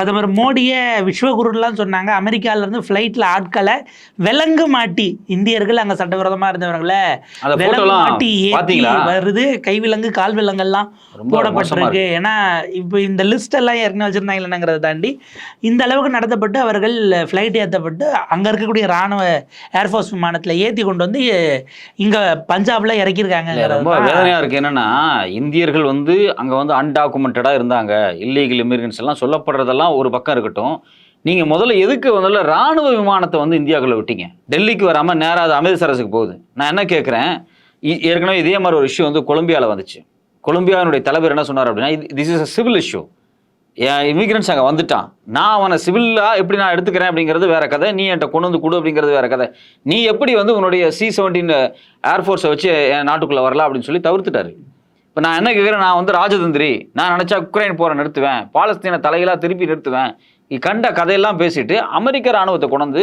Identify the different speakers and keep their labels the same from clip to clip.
Speaker 1: பிரதமர் மோடியை விஸ்வகுருலாம் சொன்னாங்க. அமெரிக்கால இருந்து ஃப்ளைட்டில் ஆட்களை விலங்கு மாட்டி இந்தியர்கள் அங்கே சட்டவிரோதமாக இருந்தவர்களை விலங்கு மாட்டி
Speaker 2: பாத்தீங்களா?
Speaker 1: வருது. கைவிலங்கு கால் விலங்கெல்லாம் போடப்பட்டிருக்கு. ஏன்னா இப்போ இந்த லிஸ்ட் எல்லாம் ஏற்கனவே வச்சிருந்தாங்களேங்கிறத தாண்டி இந்த அளவுக்கு நடத்தப்பட்டு அவர்கள் ஃப்ளைட் ஏற்றப்பட்டு அங்கே இருக்கக்கூடிய ராணுவ ஏர்ஃபோர்ஸ் விமானத்தில் ஏற்றி கொண்டு வந்து இங்கே பஞ்சாப்ல இறக்கியிருக்காங்க.
Speaker 2: ரொம்ப வேதனையா இருக்கு. என்னன்னா இந்தியர்கள் வந்து அங்க வந்து அன்டாக்குமெண்டடா இருந்தாங்க. இல்லீகல் இமிகிரன்ஸ் எல்லாம் சொல்லப்படுறதெல்லாம் ஒரு பக்கம் இருக்கட்டும். நீங்கள் முதல்ல எதுக்கு முதல்ல ராணுவ விமானத்தை வந்து இந்தியாக்குள்ள விட்டீங்க? டெல்லிக்கு வராம நேராக அது அமிர்தசரஸுக்கு போகுது. நான் என்ன கேட்குறேன் ஏற்கனவே இதே மாதிரி ஒரு இஷ்யூ வந்து கொலம்பியாவில் வந்துச்சு. கொலம்பியாவினுடைய தலைவர் என்ன சொன்னார் அப்படின்னா this is a civil issue and immigrants அங்கே வந்துட்டான். நான் அவனை சிவிலாக எப்படி நான் எடுத்துக்கிறேன் அப்படிங்கிறது வேற கதை. நீ என்கிட்ட கொண்டு வந்து கொடு அப்படிங்கிறது வேற கதை. நீ எப்படி வந்து உன்னுடைய சி செவன்டீன் ஏர்ஃபோர்ஸை வச்சு என் நாட்டுக்குள்ளே வரலாம்? அப்படின்னு சொல்லி தவிர்த்துட்டாரு. இப்போ நான் என்ன கேட்குறேன் நான் வந்து ராஜதந்திரி. நான் நினச்சா உக்ரைன் போரை நிறுத்துவேன். பாலஸ்தீன தலைகளாக திருப்பி நிறுத்துவேன். கண்ட கதையெல்லாம் பேசிட்டு அமெரிக்க ராணுவத்தை கொண்டு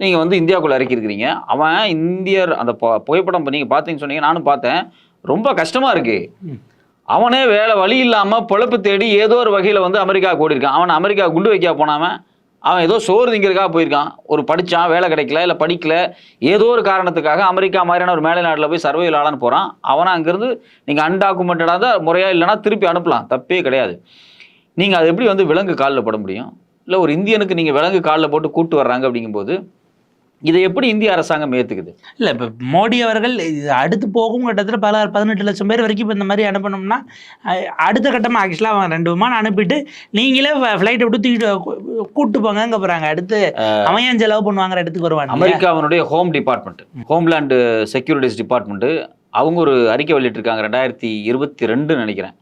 Speaker 2: நீங்கள் வந்து இந்தியாவுக்குள்ளே இறக்கியிருக்கிறீங்க. அவன் இந்தியர் அந்த புகைப்படம் இப்போ நீங்கள் பார்த்தீங்கன்னு சொன்னீங்க நானும் பார்த்தேன். ரொம்ப கஷ்டமாக இருக்கு. அவனே வேலை வழி இல்லாமல் பொழப்பு தேடி ஏதோ ஒரு வகையில் வந்து அமெரிக்கா கூடியிருக்கான் அவன் அமெரிக்கா குண்டு வைக்க போனாமன் அவன் ஏதோ சோறு திங்கிறதுக்காக போயிருக்கான். ஒரு படிச்சான் வேலை கிடைக்கல இல்லை படிக்கல. ஏதோ ஒரு காரணத்துக்காக அமெரிக்கா மாதிரியான ஒரு மேலை நாட்டில் போய் சர்வைவல் ஆளான்னு போகிறான் அவனை அங்கேருந்து நீங்கள் அன்டாக்குமெண்டடாக தான் முறையாக இல்லைன்னா திருப்பி அனுப்பலாம். தப்பே கிடையாது. நீங்கள் அது எப்படி வந்து விலங்கு காலில் போட முடியும்? இல்லை ஒரு இந்தியனுக்கு நீங்கள் விலங்கு காலில் போட்டு கூட்டு வர்றாங்க அப்படிங்கும்போது இதை எப்படி இந்திய அரசாங்கம் ஏற்றுக்குது
Speaker 1: இல்லை இப்போ மோடி அவர்கள் அடுத்து போகும் கட்டத்தில் பல பதினெட்டு லட்சம் பேர் வரைக்கும் இப்போ இந்த மாதிரி அனுப்பணும்னா அடுத்த கட்டமாக ஆக்சுவலாக அவங்க ரெண்டு விமானம் அனுப்பிட்டு நீங்களே ஃப்ளைட்டை விட்டு தூக்கிட்டு கூ- கூட்டு போங்கங்க போகிறாங்க அடுத்து ஏன் செலவு பண்ணுவாங்கிற இடத்துக்கு வருவாங்க
Speaker 2: அமெரிக்காவினுடைய home department homeland securities department அவங்க ஒரு அறிக்கை வெளியிட்டிருக்காங்க ரெண்டாயிரத்தி இருபத்தி ரெண்டு நினைக்கிறேன்.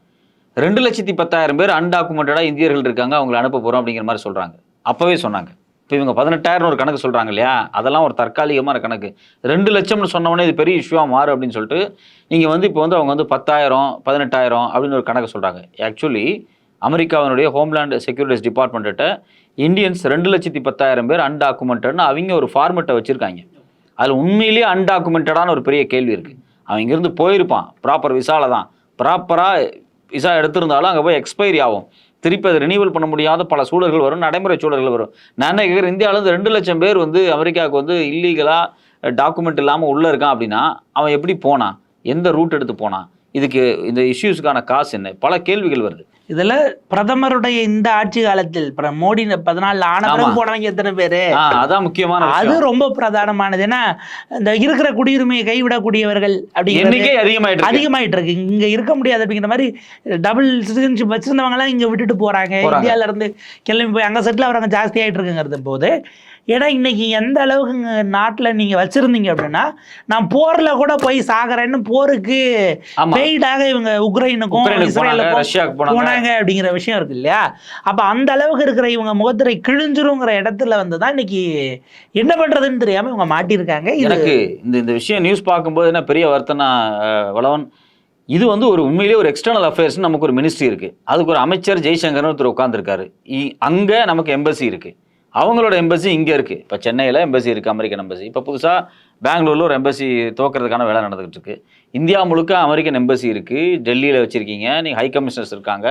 Speaker 2: ரெண்டு லட்சத்தி பத்தாயிரம் பேர் அன்டாக்குமெண்டடாக இந்தியர்கள் இருக்காங்க அவங்களை அனுப்ப போகிறோம் அப்படிங்கிற மாதிரி சொல்கிறாங்க அப்போவே சொன்னாங்க. இப்போ இவங்க பதினெட்டாயிரம் ஒரு கணக்கு சொல்கிறாங்க இல்லையா? அதெல்லாம் ஒரு தற்காலிகமான கணக்கு. ரெண்டு லட்சம்னு சொன்னவொடனே இது பெரிய இஷ்யூவாக மாறும் அப்படின்னு சொல்லிட்டு நீங்கள் வந்து இப்போ வந்து அவங்க வந்து பத்தாயிரம் பதினெட்டாயிரம் அப்படின்னு ஒரு கணக்கு சொல்கிறாங்க ஆக்சுவலி அமெரிக்காவினுடைய ஹோம்லேண்ட் செக்யூரிட்டிஸ் டிபார்ட்மெண்ட்ட இந்தியன்ஸ் ரெண்டு லட்சத்தி பத்தாயிரம் பேர் அன்டாக்குமெண்டட்னு அவங்க ஒரு ஃபார்மெட்டை வச்சுருக்காங்க. அதில் உண்மையிலேயே அன்டாக்குமெண்டடான ஒரு பெரிய கேள்வி இருக்குது அவன் இங்கேருந்து போயிருப்பான். ப்ராப்பர் விசாவில் தான். ப்ராப்பராக விசா எடுத்திருந்தாலும் அங்கே போய் எக்ஸ்பைரி ஆகும். திருப்பி அதை ரினியூவல் பண்ண முடியாத பல சூழல்கள் வரும் நடைமுறை சூழல்கள் வரும். நான் என்ன கேட்குறேன் இந்தியாவிலேருந்து ரெண்டு லட்சம் பேர் வந்து அமெரிக்காவுக்கு வந்து இல்லீகலாக டாக்குமெண்ட் இல்லாமல் உள்ளே இருக்கான் அப்படின்னா அவன் எப்படி போனான்? எந்த ரூட் எடுத்து போனான்? இதுக்கு இந்த இஷ்யூஸ்க்கான காசு என்ன? பல கேள்விகள் வருது.
Speaker 1: இதில் பிரதமருடைய இந்த ஆட்சி காலத்தில் மோடி பதினாலில் ஆன பிறகு
Speaker 2: ஆமா.
Speaker 1: போனவங்க எத்தனை பேர்
Speaker 2: அதான் முக்கியமான
Speaker 1: அது. ரொம்ப பிரதானமானது ஏன்னா இந்த இருக்கிற குடியுரிமையை கைவிடக்கூடியவர்கள் அப்படிங்கிறது
Speaker 2: எண்ணிக்கை அதிகமாயிட்டு இருக்கு.
Speaker 1: அதிகமாயிட்டு இருக்கு இங்க இருக்க முடியாது அப்படிங்கிற மாதிரி டபுள் சிட்டிசன்ஷிப் வச்சிருந்தவங்க எல்லாம் இங்க விட்டுட்டு போறாங்க. இந்தியால இருந்து கிளம்பி போய் அங்க செட்டில் ஆகிறவங்க ஜாஸ்தி ஆயிட்டு இருக்குங்கிறது போது ஏன்னா இன்னைக்கு எந்த அளவுக்கு நாட்டுல நீங்க வச்சிருந்தீங்க அப்படின்னா நான் போர்ல கூட போய் சாகுறேன்னு போருக்கு. பெய்டாக இவங்க உக்ரைனுக்கும் இஸ்ரேலுக்கும்
Speaker 2: போனாங்க.
Speaker 1: அப்படிங்கிற விஷயம் இருக்கு இல்லையா? அப்ப அந்த அளவுக்கு இருக்கிற இவங்க முகத்திரை கிழிஞ்சிருங்கிற இடத்துல வந்து தான் இன்னைக்கு என்ன பண்றதுன்னு தெரியாம இவங்க மாட்டியிருக்காங்க.
Speaker 2: எனக்கு இந்த இந்த விஷயம் நியூஸ் பார்க்கும்போது என்ன பெரிய வருத்தம்னா வளவன் இது வந்து ஒரு உண்மையிலேயே ஒரு எக்ஸ்டர்னல் அஃபேர்ஸ் நமக்கு ஒரு மினிஸ்ட்ரி இருக்கு. அதுக்கு ஒரு அமைச்சர் ஜெய்சங்கர்னு ஒருத்தர் உட்காந்துருக்காரு அங்க நமக்கு எம்பசி இருக்கு. அவங்களோட எம்பசி இங்கே இருக்குது இப்போ சென்னையில் எம்பசி இருக்குது அமெரிக்கன் எம்பசி இப்போ புதுசாக பெங்களூரில் ஒரு எம்பசி துவக்கிறதுக்கான வேலை நடந்துகிட்டு இருக்கு இந்தியா முழுக்க அமெரிக்கன் எம்பசி இருக்குது டெல்லியில் வச்சுருக்கீங்க. நீங்கள் ஹை கமிஷனர்ஸ் இருக்காங்க.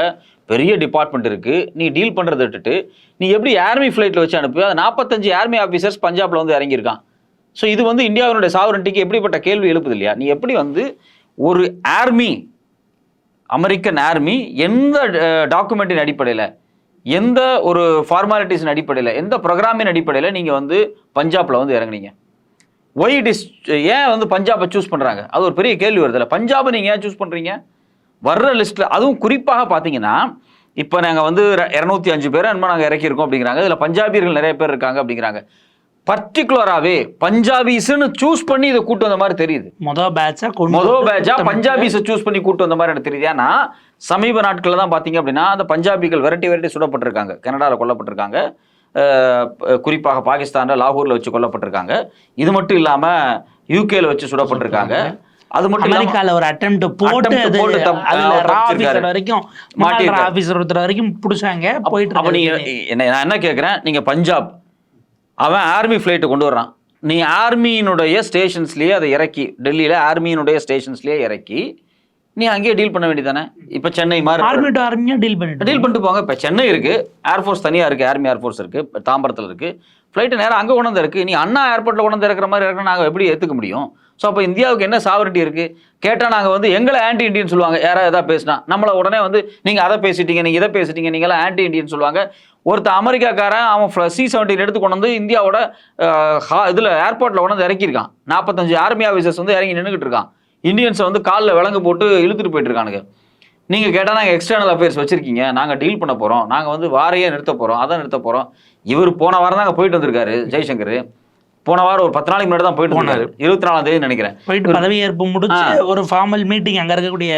Speaker 2: பெரிய டிபார்ட்மெண்ட் இருக்குது நீ டீல் பண்ணுறதை விட்டுட்டு நீ எப்படி ஏர்மி ஃப்ளைட்டில் வச்சு அனுப்பு? அது நாற்பத்தஞ்சு ஏர்மி ஆஃபீஸர்ஸ் பஞ்சாபில் வந்து இறங்கியிருக்கான். ஸோ இது வந்து இந்தியாவினுடைய சாவரண்டிக்கு எப்படிப்பட்ட கேள்வி எழுப்புது இல்லையா? நீ எப்படி வந்து ஒரு ஆர்மி அமெரிக்கன் ஆர்மி எந்த டாக்குமெண்ட்டின் அடிப்படையில் எந்த ஒரு ஃபார்மாலிட்டிஸின் அடிப்படையில் எந்த ப்ரோக்ராமின் அடிப்படையில் நீங்கள் வந்து பஞ்சாப்பில் வந்து இறங்குனீங்க? ஒய் இட் இஸ் ஏன் வந்து பஞ்சாபை சூஸ் பண்ணுறாங்க அது ஒரு பெரிய கேள்வி வருதுல்ல பஞ்சாபை நீங்கள் ஏன் சூஸ் பண்ணுறீங்க வர்ற லிஸ்ட்டில் அதுவும் குறிப்பாக பார்த்தீங்கன்னா இப்போ நாங்கள் வந்து இரநூத்தி அஞ்சு பேரை என்னமோ நாங்கள் இறக்கியிருக்கோம் அப்படிங்கிறாங்க. இதில் பஞ்சாபியர்கள் நிறைய பேர் இருக்காங்க அப்படிங்கிறாங்க. பர்டிகுலராகவே பஞ்சாபிஸ்னு சூஸ் பண்ணி இதை கூட்டு வந்த மாதிரி தெரியுது.
Speaker 1: மொதல் பேட்சா
Speaker 2: மொதல் பேட்சா பஞ்சாபிஸை சூஸ் பண்ணி கூட்டு வந்த மாதிரி எனக்கு தெரியுது. ஏன்னா சமீப நாட்களில் தான் பார்த்தீங்க அப்படின்னா அந்த பஞ்சாபிகள் விரட்டி விரட்டி சுடப்பட்டிருக்காங்க. கனடாவில் கொல்லப்பட்டிருக்காங்க. குறிப்பாக பாகிஸ்தானில் லாகூரில் வச்சு கொல்லப்பட்டிருக்காங்க. இது மட்டும் இல்லாமல் யூகேல வச்சு சுடப்பட்டிருக்காங்க. அது மட்டும்
Speaker 1: அமெரிக்கால ஒரு அட்டம் போட்டு அது. ஆபீசர் வரைக்கும். மாட்டிருக்காரு. ஆபீசர் ஒருத்தர் வரைக்கும் புடிச்சாங்க போயிட்டு
Speaker 2: அப்போ நீங்க. என்ன நான் என்ன கேட்குறேன் நீங்க பஞ்சாப் அவன் ஆர்மி ஃப்ளைட்டை கொண்டு வர்றான். நீ ஆர்மியினுடைய ஸ்டேஷன்ஸ்லேயே அதை இறக்கி டெல்லியில் ஆர்மியினுடைய ஸ்டேஷன்ஸ்லேயே இறக்கி நீ அங்கேயே டீல் பண்ண வேண்டியதானே இப்போ சென்னை மாதிரி
Speaker 1: ஆர்மி டு ஆர்மியா டீல் பண்ணிட்டு
Speaker 2: டீல் பண்ணிட்டு போங்க. இப்போ சென்னை இருக்கு ஏர்ஃபோர்ஸ் தனியாக இருக்கு ஆர்மி ஏர்ஃபோர்ஸ் இருக்கு இப்ப தாம்பரத்தில் இருக்கு. ஃப்ளைட்டு நேரம் அங்கே கொண்டு வந்து இருக்கு நீ அண்ணா ஏர்போர்ட்டில் கொண்டு வந்து இறக்குற மாதிரி இறக்குனா நாங்கள் எப்படி ஏற்றுக்க முடியும்? ஸோ அப்போ இந்தியாவுக்கு என்ன சாவரிட்டி இருக்கு? கேட்டால் நாங்கள் வந்து எங்களை ஆன்டி இண்டியன் சொல்லுவாங்க. யாராவது எதாவது பேசினா நம்மளை உடனே வந்து நீங்கள் அதை பேசிட்டீங்க நீங்கள் இதை பேசிட்டீங்க நீங்களாம் ஆன்டி இண்டியன் சொல்லுவாங்க. ஒருத்தன் அமெரிக்காக்காரன் அவன் சி செவன்டீன் எடுத்து கொண்டு வந்து இந்தியாவோட இதில் ஏர்போர்ட்டில் கொண்டு வந்து இறக்கியிருக்கான். நாற்பத்தஞ்சு ஆர்மி ஆஃபீஸர்ஸ் வந்து இறங்கி நின்றுக்கிட்டு இருக்கான். இந்தியன்ஸை வந்து காலில் விலங்கு போட்டு இழுத்துட்டு போயிட்டுருக்கானுங்க நீங்கள் கேட்டால் நாங்கள் எக்ஸ்டர்னல் அஃபேர்ஸ் வச்சுருக்கீங்க. நாங்கள் டீல் பண்ண போகிறோம் நாங்கள் வந்து வாரையே நிறுத்த போகிறோம் அதை நிறுத்த போகிறோம் இவர் போன வாரம் தாங்க போயிட்டு வந்திருக்காரு ஜெய்சங்கர். போன வாரம் ஒரு பத்து நாளைக்கு முன்னாடி தான் போயிட்டு வந்தாரு இருபத்தி நாலாம் தேதி நினைக்கிறேன்.
Speaker 1: போயிட்டு பதவியேற்பு முடிச்சு ஒரு ஃபார்மல் மீட்டிங் அங்க இருக்கக்கூடிய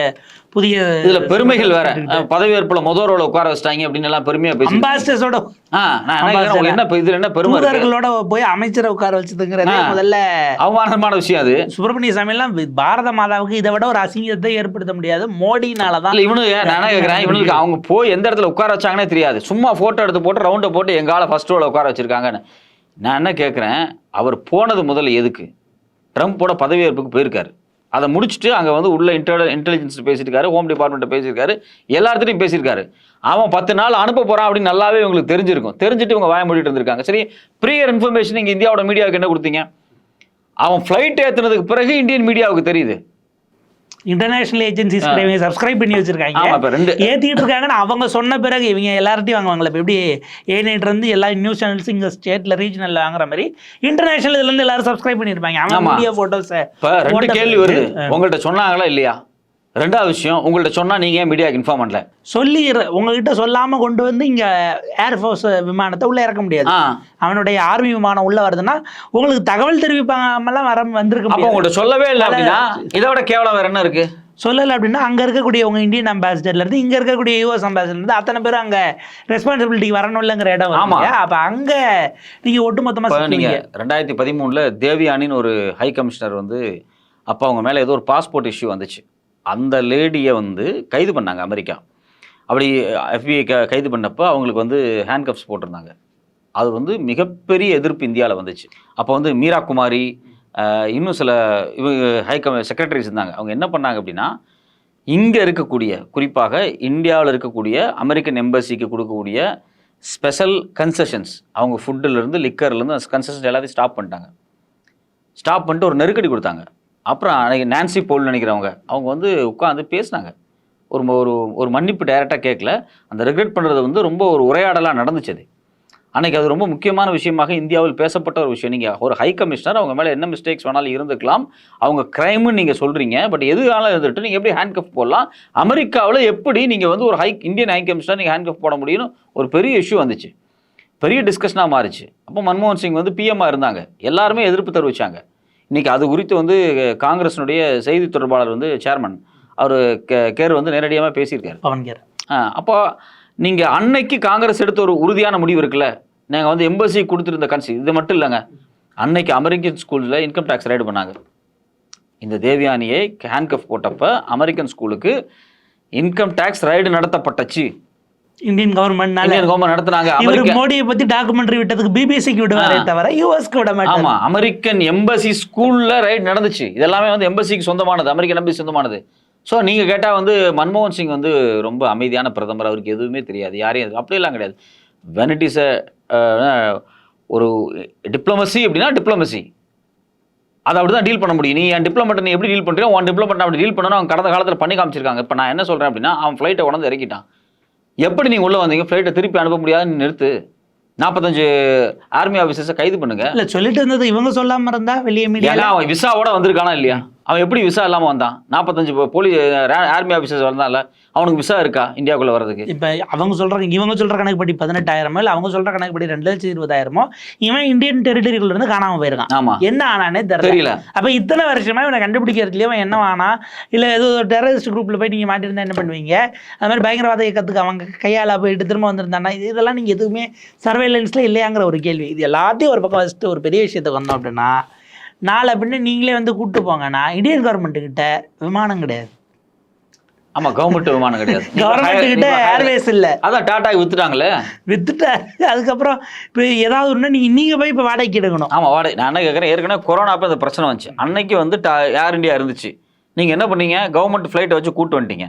Speaker 1: புதிய
Speaker 2: இதுல பெருமைகள் வேற. பதவியேற்புல முதல் ரோல உட்கார வச்சிட்டாங்க அப்படின்னு எல்லாம் பெருமையா பேசி
Speaker 1: அம்பாசிடர்ஸோட
Speaker 2: என்ன இதுல என்ன பெருமை இருக்கு?
Speaker 1: தூதர்களோட போய் அமைச்சரை உட்கார வச்சதுங்கிறதே. முதல்ல
Speaker 2: அவமானமான விஷயம் அது.
Speaker 1: சுப்பிரமணிய சாமி எல்லாம் பாரத மாதாவுக்கு இதை விட ஒரு அசிங்கத்தை ஏற்படுத்த முடியாது. மோடினாலதான்
Speaker 2: இவனு நான் என்ன கேக்குறேன் இவனுக்கு அவங்க போய் எந்த இடத்துல உட்கார வச்சாங்கன்னே தெரியாது. சும்மா போட்டோ எடுத்து போட்டு ரவுண்டை போட்டு எங்கால ஃபர்ஸ்ட் ரோல உட்கார வச்சிருக்காங்கன்னு. நான் என்ன கேட்குறேன் அவர் போனது முதல்ல எதுக்கு? ட்ரம்ப்போட பதவியேற்புக்கு போயிருக்காரு. அதை முடிச்சுட்டு அங்கே வந்து உள்ள இன்டர் இன்டெலிஜென்ஸ் பேசியிருக்காரு ஹோம் டிபார்ட்மெண்ட்டை பேசியிருக்காரு எல்லாத்துட்டையும் பேசியிருக்காரு. அவன் பத்து நாள் அனுப்ப போகிறான் அப்படின்னு நல்லாவே இவங்களுக்கு தெரிஞ்சிருக்கும். தெரிஞ்சுட்டு இவங்க வாய மூடிட்டு இருந்திருக்காங்க. சரி ப்ரீயர் இன்ஃபர்மேஷன் நீங்கள் இந்தியாவோட மீடியாவுக்கு என்ன கொடுத்தீங்க? அவன் ஃப்ளைட் ஏற்றுனதுக்கு பிறகு இந்தியன் மீடியாவுக்கு தெரியுது.
Speaker 1: இன்டர்நேஷனல் ஏஜென்சிஸ் சப்ஸ்கிரைப் பண்ணி வச்சிருக்காங்க. ஏத்திட்டு இருக்காங்கன்னு அவங்க சொன்ன பிறகு இவங்க எல்லார்ட்டையும் வாங்குவாங்களே இப்போ எப்படி ஏனைட்டு இருந்து எல்லா நியூஸ் சேனல்ஸ் இங்க ஸ்டேட்ல ரீஜனல்ல வாங்குற மாதிரி இன்டர்நேஷனல் இதுல இருந்து எல்லாரும் சப்ஸ்கிரைப் பண்ணிருப்பாங்க. அவன்
Speaker 2: ஆமா.
Speaker 1: வீடியோ போட்டோஸ்
Speaker 2: ரெண்டு கேள்வி வருது. உங்கள்கிட்ட சொன்னாங்களா இல்லையா? ரெண்டாவது விஷயம் உங்கள்கிட்ட சொன்னா நீங்க ஏன் மீடியாவுக்கு இன்ஃபார்ம் பண்ணல
Speaker 1: சொல்லி உங்ககிட்ட சொல்லாம கொண்டு வந்து இங்க ஏர்ஃபோர்ஸ் விமானத்தை உள்ள இறக்க முடியாது அவனுடைய ஆர்மி விமானம் உள்ள வருதுன்னா உங்களுக்கு தகவல் தெரிவிப்பாமலாம் வர வந்திருக்க
Speaker 2: அப்போ உங்கள்கிட்ட சொல்லவே இல்லை அப்படின்னா இதை விட கேவலம் வேற என்ன இருக்கு
Speaker 1: சொல்லலை அப்படின்னா அங்க இருக்கக்கூடிய உங்க இந்தியன் அம்பாசிடர்ல இருந்து இங்க இருக்கக்கூடிய யூஎஸ் அம்பாசிடர்ல இருந்து அத்தனை பேரும் அங்க ரெஸ்பான்சிபிலிட்டி வரணும்லங்கிற இடம் வரும்
Speaker 2: ஆமா.
Speaker 1: இல்லையா? அப்ப அங்க நீங்க ஒட்டுமொத்தமா
Speaker 2: இப்போ நீங்க
Speaker 1: சிக்குவீங்க.
Speaker 2: ரெண்டாயிரத்தி பதிமூணுல தேவியானின்னு ஒரு ஹை கமிஷனர் வந்து அப்போ அவங்க மேலே ஏதோ ஒரு பாஸ்போர்ட் இஷ்யூ வந்துச்சு அந்த லேடியை வந்து கைது பண்ணாங்க அமெரிக்கா. அப்படி எஃபிஐ கைது பண்ணப்போ அவங்களுக்கு வந்து ஹேண்ட் கப்ஸ் போட்டிருந்தாங்க. அது வந்து மிகப்பெரிய எதிர்ப்பு இந்தியாவில் வந்துச்சு. அப்போ வந்து மீரா குமாரி இன்னும் சில இவங்க ஹை கம செக்ரட்டரிஸ் இருந்தாங்க. அவங்க என்ன பண்ணாங்க அப்படின்னா இங்கே இருக்கக்கூடிய குறிப்பாக இந்தியாவில் இருக்கக்கூடிய அமெரிக்கன் எம்பசிக்கு கொடுக்கக்கூடிய ஸ்பெஷல் கன்செஷன்ஸ் அவங்க ஃபுட்டுலேருந்து லிக்கர்லேருந்து கன்செஷன்ஸ் எல்லாத்தையும் ஸ்டாப் பண்ணிட்டாங்க. ஸ்டாப் பண்ணிட்டு ஒரு நெருக்கடி கொடுத்தாங்க. அப்புறம் அன்றைக்கி நான்சி போல் நினைக்கிறவங்க அவங்க வந்து உட்காந்து பேசினாங்க. ஒரு ஒரு ஒரு மன்னிப்பு டைரெக்டாக கேட்கல அந்த ரெக்ரெட் பண்ணுறது வந்து ரொம்ப ஒரு உரையாடலாக நடந்துச்சு அது அன்றைக்கி அது ரொம்ப முக்கியமான விஷயமாக இந்தியாவில் பேசப்பட்ட ஒரு விஷயம். நீங்கள் ஒரு ஹை கமிஷனர் அவங்க மேலே என்ன மிஸ்டேக்ஸ் வேணாலும் இருந்துக்கலாம். அவங்க க்ரைம்னு நீங்கள் சொல்கிறீங்க பட் எதுனாலும் இருந்துட்டு நீங்கள் எப்படி ஹேண்ட் கப் போடலாம்? அமெரிக்காவில் எப்படி நீங்கள் வந்து ஒரு ஹை இந்தியன் ஹை கமிஷனர் நீங்கள் ஹேண்ட் கப் போட முடியும்னு ஒரு பெரிய இஷ்யூ வந்துச்சு. பெரிய டிஸ்கஷனாக மாறிச்சு. அப்போ மன்மோகன் சிங் வந்து பிஎம்மாக இருந்தாங்க. எல்லாருமே எதிர்ப்பு தெரிவித்தாங்க இன்னைக்கு அது குறித்து வந்து காங்கிரஸினுடைய செய்தி தொடர்பாளர் வந்து சேர்மன் அவர் கேர் வந்து நேரடியாக பேசியிருக்காரு.
Speaker 1: பவன் கேர்.
Speaker 2: அப்போ நீங்கள் அன்னைக்கு காங்கிரஸ் எடுத்த ஒரு உறுதியான முடிவு இருக்குல்ல? நாங்கள் வந்து எம்பசி கொடுத்துருந்த கன்சி இது மட்டும் இல்லைங்க. அன்னைக்கு அமெரிக்கன் ஸ்கூலில் இன்கம் டேக்ஸ் ரைடு பண்ணாங்க. இந்த தேவியானியை ஹேண்ட்கஃப் போட்டப்ப அமெரிக்கன் ஸ்கூலுக்கு இன்கம் டேக்ஸ் ரைடு நடத்தப்பட்டுச்சு.
Speaker 1: இந்தியன் கவர்மெண்ட்னால
Speaker 2: இந்தியன் கவர்மெண்ட் நடத்துனாங்க.
Speaker 1: இவர்
Speaker 2: அமெரிக்க
Speaker 1: மோடியை பத்தி டாக்குமெண்ட்ரி விட்டதுக்கு பிபிசிக்கு விடுவாரே தவிர யூஎஸ்க்கு விட மாட்டாங்க
Speaker 2: ஆமா அமெரிக்கன் எம்பசி ஸ்கூல்ல ரைட் நடந்துச்சு. இதெல்லாமே வந்து எம்பசிக்கு சொந்தமானது அமெரிக்கன் எம்பசி சொந்தமானது. ஸோ நீங்க கேட்டா வந்து மன்மோகன் சிங் வந்து ரொம்ப அமைதியான பிரதமர். அவருக்கு எதுவுமே தெரியாது. யாரையும் அப்படியெல்லாம் கிடையாது. வென் இட் இஸ் ஒரு டிப்ளமசி அப்படின்னா டிப்ளமசி அதை அப்படி தான் டீல் பண்ண முடியும். நீ என் டிப்ளமெட்டை நீ எப்படி டீல் பண்ணுறியோ உன் டிப்ளமெட் அப்படி டீல் பண்ணணும். அவங்க கடந்த காலத்தில் பண்ணி காமிச்சிருக்காங்க. இப்போ நான் என்ன சொல்கிறேன் அப்படின்னா அவன் ஃப்ளைட்டை உடந்து இறக்கிட்டான். எப்படி நீங்க உள்ளே வந்தீங்க? ஃப்ளைட்டை திருப்பி அனுப்ப முடியாதுன்னு நிறுத்து. நாற்பத்தஞ்சு ஆர்மி ஆஃபீஸர்ஸை கைது பண்ணுங்க.
Speaker 1: இல்ல சொல்லிட்டு இருந்தது இவங்க சொல்லாம இருந்தா வெளியே மீடியா
Speaker 2: விசாவோட வந்திருக்கானா இல்லையா? அவன் எப்படி விசா இல்லாம வந்தான்? நாற்பத்தஞ்சு போலீஸ் ஆர்மி ஆஃபீஸர்ஸ் வந்தான்ல அவனுக்கு விசா இருக்கா இந்தியாவுக்குள்ள வர்றதுக்கு?
Speaker 1: இப்ப அவங்க சொல்றாங்க இவங்க சொல்ற கணக்குப்படி பதினெட்டாயிரமோ இல்ல அவங்க சொல்ற கணக்குப்படி ரெண்டு லட்சம் இருபதாயிரமோ இவன் இந்தியன் டெரிட்டரிக்குள்ள இருந்து காணாம போயிருக்கான்.
Speaker 2: ஆமா.
Speaker 1: என்ன ஆனானே தெரியல. அப்ப இத்தனை வருஷமா இவனை கண்டுபிடிக்கிறதுலயே அவன் என்ன ஆனா இல்ல ஏதோ டெரரிஸ்ட் குரூப்ல போய் நீங்க மாட்டிருந்தா என்ன பண்ணுவீங்க? அது மாதிரி பயங்கரவாத இயக்கத்துக்கு அவங்க கையால போயிட்டு திரும்ப வந்திருந்தானா இது- இதெல்லாம் நீங்க எதுவுமே சர்வேலன்ஸ்ல இல்லையாங்கிற ஒரு கேள்வி. இது எல்லாத்தையும் ஒரு பக்கம் வச்சுட்டு ஒரு பெரிய விஷயத்துக்கு வந்தோம் அப்படின்னா நாளை பின்ன நீங்களே வந்து கூப்பிட்டு போங்கன்னா இந்தியன் கவர்மெண்ட் கிட்ட விமானம் கிடையாது.
Speaker 2: ஆமா கவர்மெண்ட் விமானம் கிடையாது.
Speaker 1: கவர்மெண்ட் கிட்ட ஏர்வேஸ் இல்ல.
Speaker 2: அதான் டாட்டாக்கு வித்துட்டாங்களே?
Speaker 1: வித்துட்டாரு. அதுக்கப்புறம் இப்போ ஏதாவது ஒண்ணு நீங்க நீங்க போய் இப்போ வாடகைக்கு எடுக்கணும்.
Speaker 2: ஆமா வாடகை. நான் என்ன கேட்குறேன் ஏற்கனவே கொரோனா அப்போ இந்த பிரச்சனை வந்துச்சு. அன்னைக்கு வந்து ஏர் இந்தியா இருந்துச்சு. நீங்கள் என்ன பண்ணீங்க? கவர்மெண்ட் ஃப்ளைட்டை வச்சு கூட்டு வந்துட்டீங்க.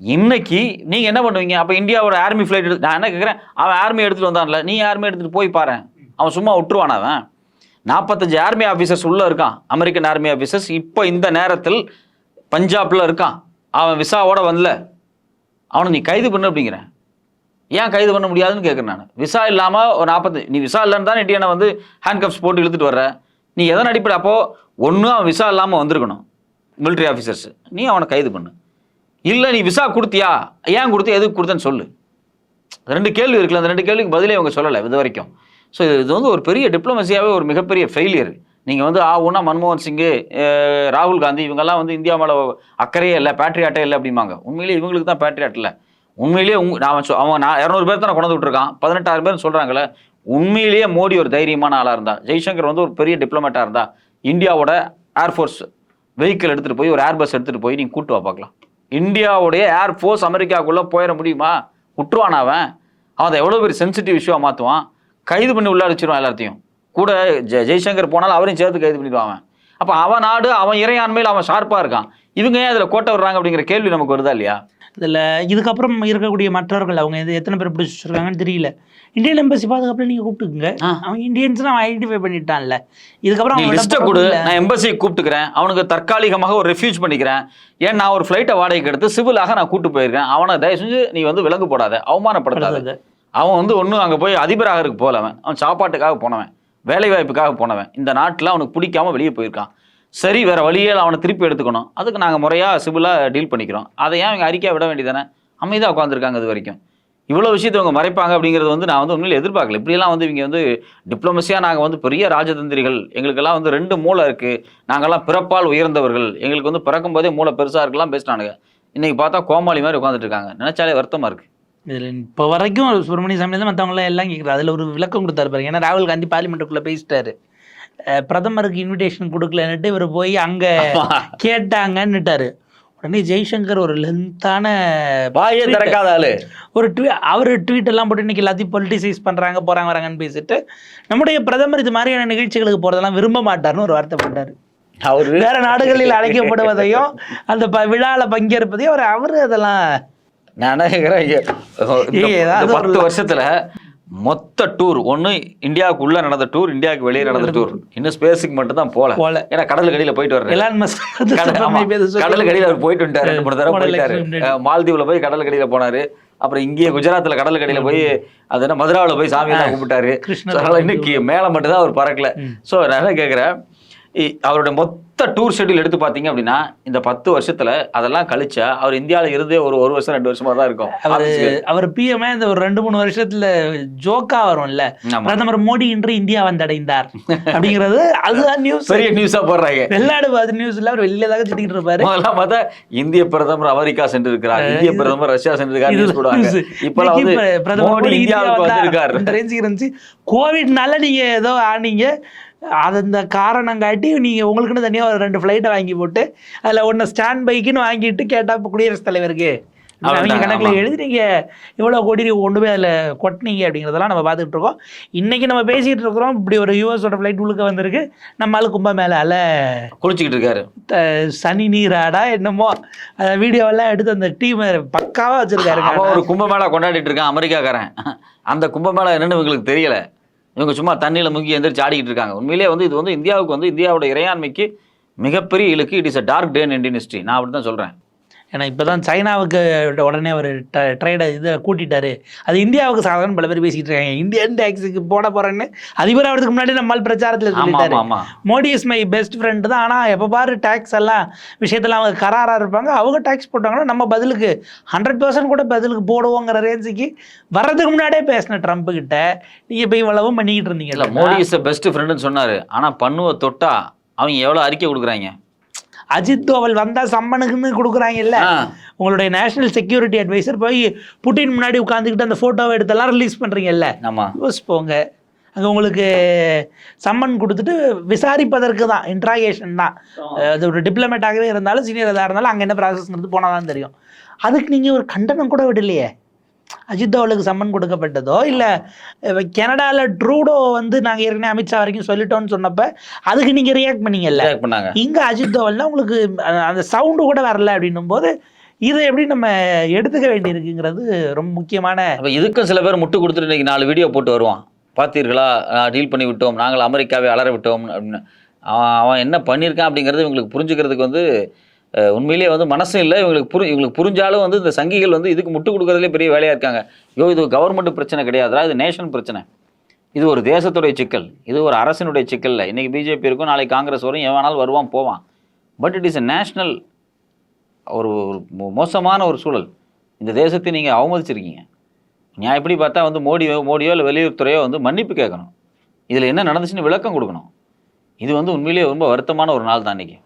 Speaker 2: இன்னைக்கு நீங்கள் என்ன பண்ணுவீங்க? அப்போ இந்தியாவோட ஆர்மி ஃப்ளைட் எடுத்து நான் என்ன கேட்குறேன் அவன் ஆர்மி எடுத்துகிட்டு வந்தான்ல. நீ ஆர்மி எடுத்துகிட்டு போய் பாரு அவன் சும்மா விட்டுருவான் அவன்? நாற்பத்தஞ்சு ஆர்மி ஆஃபீஸர்ஸ் உள்ளே இருக்கான். அமெரிக்கன் ஆர்மி ஆஃபீஸர்ஸ் இப்போ இந்த நேரத்தில் பஞ்சாப்ல இருக்கான். அவன் விசாவோட வரல அவனை நீ கைது பண்ணு அப்படிங்கிறேன் ஏன் கைது பண்ண முடியாதுன்னு கேட்குறேன் நான். விசா இல்லாமல் ஒரு நாற்பத்தஞ்சு நீ விசா இல்லைன்னு தான் இண்டியனை வந்து ஹேண்ட் கப்ஸ் போட்டு இழுத்துட்டு வர்ற. நீ எதன் அடிப்படை அப்போது ஒன்று அவன் விசா இல்லாமல் வந்திருக்கணும். மிலிட்ரி ஆஃபீஸர்ஸ் நீ அவனை கைது பண்ணு. இல்லை நீ விசா கொடுத்தியா? ஏன் கொடுத்து? எதுக்கு கொடுத்தேன்னு சொல்லு. ரெண்டு கேள்வி இருக்குல்ல அந்த ரெண்டு கேள்விக்கு பதிலே அவங்க சொல்லலை இது வரைக்கும். ஸோ இது வந்து ஒரு பெரிய டிப்ளமசியாகவே ஒரு மிகப்பெரிய ஃபெயிலியர் நீங்கள் வந்து ஆ ஊனா மன்மோகன் சிங்கு ராகுல் காந்தி இவங்கெல்லாம் வந்து இந்தியா மேலே அக்கறையே இல்லை பேட்ரியாட்டே இல்லை அப்படிம்பாங்க. உண்மையிலேயே இவங்களுக்கு தான் பேட்ரியாட் இல்லை. உண்மையிலேயே உங் நான் சொ- அவன் நான் இரநூறு பேர் தான் கொண்டு விட்டுருக்கான் பதினெட்டாயிரம் பேர் சொல்கிறாங்களே உண்மையிலேயே மோடி ஒரு தைரியமான ஆளாக இருந்தா ஜெய்சங்கர் வந்து ஒரு பெரிய டிப்ளமேட்டாக இருந்தா இந்தியாவோட ஏர்ஃபோர்ஸ் வெஹிக்கிள் எடுத்துகிட்டு போய் ஒரு ஏர்பஸ் எடுத்துகிட்டு போய் நீங்கள் கூட்டு வா பார்க்கலாம் இந்தியாவுடைய ஏர்ஃபோர்ஸ் அமெரிக்காவுக்குள்ளே போயிட முடியுமா? விட்டுருவான் அவன்? அவன் அதை எவ்வளோ பெரிய சென்சிட்டிவ் இஷ்யூவாக மாற்றுவான் கைது பண்ணி உள்ள அடிச்சிருவான் எல்லாத்தையும் கூட ஜெ ஜெய்சங்கர் போனாலும் அவரையும் சேர்த்து கைது பண்ணிடுவான் அவன். அப்போ அவன் நாடு அவன் இறையாண்மையில் அவன் ஷார்ப்பாக இருக்கான். இவங்க ஏன் அதில் கோட்டை விடுறாங்க அப்படிங்கிற கேள்வி நமக்கு வருதா இல்லையா?
Speaker 1: இதில் இதுக்கப்புறம் இருக்கக்கூடிய மற்றவர்கள் அவங்க இது எத்தனை பேர் பிடிச்சி வச்சிருக்காங்கன்னு தெரியல. இந்தியன் எம்பசி பாதுகாப்பில் நீங்கள் கூப்பிட்டுக்குங்க. அவன் இந்தியன்ஸ் அவன் ஐடென்டிஃபை பண்ணிட்டான்ல. இதுக்கப்புறம் அவன்
Speaker 2: லிஸ்ட்டை கொடு. நான் எம்பசியை கூப்பிட்டுக்கிறேன். அவனுக்கு தற்காலிகமாக ஒரு ரெஃப்யூஜ் பண்ணிக்கிறேன். ஏன் நான் ஒரு ஃப்ளைட்டை வாடகைக்கு எடுத்து சிவிலாக நான் கூட்டு போயிருக்கேன். அவனை தயவு செஞ்சு நீ வந்து விலங்கு போடாத அவமானப்படுத்தாத. அவன் வந்து ஒன்றும் அங்கே போய் அதிபராக இருக்கு போலவன். அவன் சாப்பாட்டுக்காக போனவன். வேலை வாய்ப்புக்காக போனவன். இந்த நாட்டில் அவனுக்கு பிடிக்காம வெளியே போயிருக்கான். சரி வேறு வழியே அவனை திருப்பி எடுத்துக்கணும். அதுக்கு நாங்கள் முறையாக சிவிலாக டீல் பண்ணிக்கிறோம். அதை ஏன் அவங்க அறிக்கையாக விட வேண்டியதானே அமைதியாக உட்காந்துருக்காங்க இது வரைக்கும். இவ்வளோ விஷயத்தை இவங்க மறைப்பாங்க அப்படிங்கிறது வந்து நான் வந்து உண்மையில் எதிர்பார்க்கல. இப்படிலாம் வந்து இவங்க வந்து டிப்ளமசியாக நாங்கள் வந்து பெரிய ராஜதந்திரிகள். எங்களுக்கெல்லாம் வந்து ரெண்டு மூளை இருக்குது நாங்கள்லாம் பிறப்பால் உயர்ந்தவர்கள். எங்களுக்கு வந்து பிறக்கும் போதே மூளை பெருசாக இருக்கலாம் பேசினானுங்க இன்றைக்கி பார்த்தா கோமாளி மாதிரி உட்காந்துட்டு இருக்காங்க. நினச்சாலே வருத்தமாக இருக்குது
Speaker 1: இதில் இப்போ வரைக்கும் சுப்பிரமணிய சாமி தான் மற்றவங்களாம் எல்லாம் கேட்குறாரு அதில் ஒரு விளக்கம் கொடுத்தாரு பாருங்க. ஏன்னா ராகுல் காந்தி பார்லிமெண்ட்டுக்குள்ளே பேசிட்டாரு. பிரதமருக்கு இன்விடேஷன் கொடுக்கலன்னுட்டு இவர் போய் அங்கே கேட்டாங்கன்னுட்டாரு. உடனே ஜெய்சங்கர் ஒரு லென்த்தான
Speaker 2: வாயே திறக்காத ஆளு.
Speaker 1: ஒரு ட்வீ அவர் ட்வீட் எல்லாம் போட்டு இன்னைக்கு எல்லாத்தையும் பொலிட்டிசைஸ் பண்ணுறாங்க போகிறாங்க வராங்கன்னு பேசிட்டு நம்முடைய பிரதமர் இது மாதிரியான நிகழ்ச்சிகளுக்கு போகிறதெல்லாம் விரும்ப மாட்டார்னு ஒரு வார்த்தை போட்டார்
Speaker 2: அவரு
Speaker 1: வேற நாடுகளில் அழைக்கப்படுவதையும் அந்த ப விழாவில் பங்கேற்பதையும் அவர் அவர் அதெல்லாம்
Speaker 2: நான்
Speaker 1: ஒரு-
Speaker 2: பத்து வருஷத்துல மொத்த டூர் ஒண்ணு இந்தியாவுக்கு உள்ள நடந்த டூர் இந்தியாவுக்கு வெளியே நடந்த டூர் இன்னும் ஸ்பேஸுக்கு மட்டும் தான் போல.
Speaker 1: போல.
Speaker 2: ஏன்னா கடலுக்கு அடியில போயிட்டு வர்றேன். கடல் அடியில அவர் போயிட்டு வந்துட்டாரு ரெண்டு மூணு தடவை போயிட்டாரு. மால்தீவுல போய் கடலுக்கு அடியில போனாரு. அப்புறம் இங்கேயே குஜராத்ல கடலுக்கு அடியில போய் அது என்ன மதுராவுல போய் சாமி எல்லாம் கும்பிட்டாரு. அதனால இன்னைக்கு மேல மட்டும் தான் அவர் பறக்கல. சோ நான் என்ன கேக்குறேன் இ- அவரோட மொத்த டூர் ஷெட்யூல் எடுத்து பாத்தீங்க அப்படின்னா இந்த பத்து வருஷத்துல அதெல்லாம் கழிச்சா அவர் இந்தியால இருந்தே ஒரு ஒரு வருஷம் ரெண்டு வருஷமா தான் இருக்கும்.
Speaker 1: அவர் பிஎம்ஏ இந்த ஒரு ரெண்டு மூணு வருஷத்துல ஜோக்கா வரும்ல. பிரதமர் மோடி இன்று இந்தியா வந்தடைந்தார் அப்படிங்கிறது அதுதான் நியூஸ்
Speaker 2: பெரிய நியூஸா போடுறாங்க.
Speaker 1: வெளிநாடு அது நியூஸ்ல அவர் வெளியில தாங்க சுத்திக்கிட்டு இருப்பாரு.
Speaker 2: பார்த்தா இந்திய பிரதமர் அமெரிக்கா சென்று இருக்கிறார் இந்திய பிரதமர் ரஷ்யா சென்று இருக்காரு
Speaker 1: இப்ப பிரதமர்
Speaker 2: மோடி
Speaker 1: மோடி இந்தியா
Speaker 2: இந்தியாவுக்கு
Speaker 1: வந்தார்.
Speaker 2: வந்திருக்காரு.
Speaker 1: ரேஞ்சுக்கு இருந்துச்சு. கோவிட்னால நீங்க ஏதோ ஆனீங்க. அது இந்த காரணம் காட்டி நீங்க உங்களுக்குன்னு தனியா ஒரு ரெண்டு ஃப்ளைட்டை வாங்கி போட்டு அதுல ஒன்னு ஸ்டாண்ட் பைக்குன்னு வாங்கிட்டு கேட்டா இப்ப குடியரசுத் தலைவருக்கு. அவங்க கணக்குல. எழுதி நீங்க இவ்வளவு கோடி கொண்டு போய் அதுல கொட்டினீங்க அப்படிங்கிறதெல்லாம் நம்ம பார்த்துட்டு இருக்கோம். இன்னைக்கு நம்ம பேசிட்டு இருக்கிறோம். இப்படி ஒரு யூஎஸோட ஃப்ளைட் உழுக்க வந்திருக்கு. நம்ம ஆளு கும்ப மேல அல
Speaker 2: குளிச்சுக்கிட்டு இருக்காரு.
Speaker 1: சனி நீராடா என்னமோ. அந்த வீடியோவெல்லாம் எடுத்து அந்த டீம் பக்காவா வச்சிருக்காருங்க
Speaker 2: அவன் ஒரு கும்பமேளா கொண்டாடிட்டு இருக்கான் அமெரிக்காக்காரன். அந்த கும்பமேளா என்னன்னு இவங்களுக்கு தெரியல. இவங்க சும்மா தண்ணியில முங்கி எந்திரிச்சு ஆடிக்கிட்டு இருக்காங்க. உண்மையிலேயே வந்து இது வந்து இந்தியாவுக்கு வந்து இந்தியாவோட இறையாண்மைக்கு மிகப்பெரிய இழுக்கு. It is a dark day in history நான் அப்படி தான் சொல்றேன்.
Speaker 1: ஏன்னா இப்பதான் சைனாவுக்கு உடனே ஒரு ட்ரேடை இதை கூட்டிட்டாரு. அது இந்தியாவுக்கு சாதாரண பல பேர் பேசிட்டு இருக்காங்க. இந்தியன் டேக்ஸுக்கு போட போறேன்னு அதிபர் ஆகிறதுக்கு முன்னாடி நம்மால் பிரச்சாரத்தில் சொல்லிட்டாரு. Modi is my best friend தான். ஆனால் எப்போ பாரு டேக்ஸ் எல்லாம் விஷயத்தில் அவங்க கராராக இருப்பாங்க. அவங்க டேக்ஸ் போட்டாங்கன்னா நம்ம பதிலுக்கு ஹண்ட்ரட் பர்சன்ட் கூட பதிலுக்கு போடுவோங்கிற ரேஞ்சுக்கு வர்றதுக்கு முன்னாடியே பேசின ட்ரம்ப் கிட்ட நீங்கள் போய் இவ்வளவும் பண்ணிக்கிட்டு
Speaker 2: இல்ல
Speaker 1: இருந்தீங்க
Speaker 2: மோடி இஸ் பெஸ்ட் ஃப்ரெண்டுன்னு சொன்னாரு. ஆனா பண்ணுவ தொட்டா அவங்க எவ்வளவு அறிக்கை கொடுக்குறாங்க?
Speaker 1: அஜித் தோவல் வந்தால் சம்மனுக்குன்னு கொடுக்குறாங்கல்ல.
Speaker 2: ஆ.
Speaker 1: உங்களுடைய நேஷனல் செக்யூரிட்டி அட்வைசர் போய் புட்டின் முன்னாடி உட்காந்துக்கிட்டு அந்த ஃபோட்டோவை எடுத்தெல்லாம் ரிலீஸ் பண்ணுறீங்கல்ல
Speaker 2: ஆமா.
Speaker 1: யோசிச்சு போங்க. அங்கே உங்களுக்கு சம்மன் கொடுத்துட்டு விசாரிப்பதற்கு தான் இன்ட்ராகேஷன் தான். அது ஒரு டிப்ளமேட்டாகவே இருந்தாலும் சீனியர் எதாக இருந்தாலும் அங்கே என்ன ப்ராசஸ்ங்கிறது போனால் தான் தெரியும். அதுக்கு நீங்கள் ஒரு கண்டனம் கூட விடலையே. அஜித் தோவலுக்கு சம்மன் கொடுக்கப்பட்டதோ இல்லை கனடாவில் ட்ரூடோ வந்து நாங்கள் ஏற்கனவே அமித்ஷா வரைக்கும் சொல்லிட்டோம்னு சொன்னப்ப அதுக்கு நீங்கள் ரியாக்ட் பண்ணீங்கல்ல?
Speaker 2: பண்ணாங்க.
Speaker 1: இங்கே அஜித் தோவல்னா உங்களுக்கு அந்த சவுண்டு கூட வரல அப்படின்னும் போது இதை எப்படி நம்ம எடுத்துக்க வேண்டியிருக்குங்கிறது ரொம்ப முக்கியமான
Speaker 2: இதுக்கும் சில பேர் முட்டு கொடுத்துட்டு இன்னைக்கு நாலு வீடியோ போட்டு வருவான். பார்த்தீர்களா டீல் பண்ணி விட்டோம். நாங்கள் அமெரிக்காவை அலற விட்டோம் அப்படின்னு. அவன் அவன் என்ன பண்ணியிருக்கான் அப்படிங்கிறது இவங்களுக்கு புரிஞ்சுக்கிறதுக்கு வந்து உண்மையிலேயே வந்து மனசும் இல்லை. இவங்களுக்கு புரி இவங்களுக்கு புரிஞ்சாலும் வந்து இந்த சங்கிகள் வந்து இதுக்கு முட்டு கொடுக்குறதுலே பெரிய வேலையாக இருக்காங்க. ஐயோ இது கவர்மெண்ட் பிரச்சனை கிடையாதுரா இது நேஷன் பிரச்சனை. இது ஒரு தேசத்துடைய சிக்கல். இது ஒரு அரசினுடைய சிக்கல் இல்லை. பிஜேபி இருக்கும் நாளைக்கு காங்கிரஸ் வரும் எவன் வேணாலும் வருவான் போவான். But it is a national ஒரு ஒரு மோசமான ஒரு சூழல். இந்த தேசத்தை நீங்கள் அவமதிச்சிருக்கீங்க. நான் எப்படி பார்த்தா வந்து மோடியோ மோடியோ இல்லை வெளியுறவுத்துறையோ வந்து மன்னிப்பு கேட்கணும். இதில் என்ன நடந்துச்சுன்னு விளக்கம் கொடுக்கணும். இது வந்து உண்மையிலேயே ரொம்ப வருத்தமான ஒரு நாள் தான் இன்றைக்கி